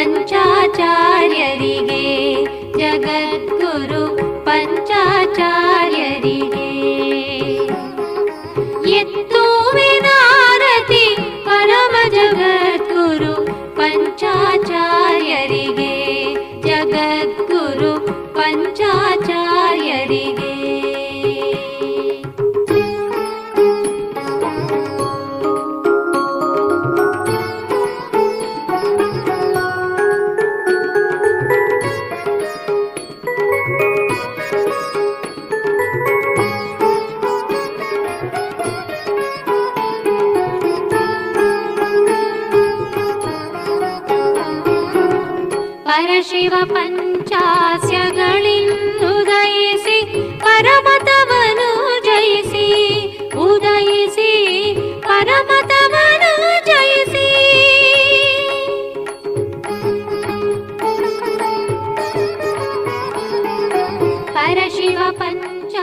ಪಂಚಾಚಾರ್ಯರಿಗೆ ಜಗದ್ಗುರು ಪಂಚಾಚಾರ್ಯರಿಗೆ. ಎತ್ತುವಿನಾರತಿ ಪರಮ ಜಗದ್ಗುರು ಪಂಚಾಚಾರ್ಯರಿಗೆ ಜಗದ್ಗುರು ಪಂಚಾಚಾರ್ಯರಿಗೆ ಪರಶಿವ ಪಂಚಾಸ್ಯಗಳಿಂದುದಯಿಸಿ ಪರಮತವನು ಜಯಿಸಿ ಉದಯಿಸಿ ಪರಮತವನು ಜಯಿಸಿ. ಪರಶಿವ ಪಂಚ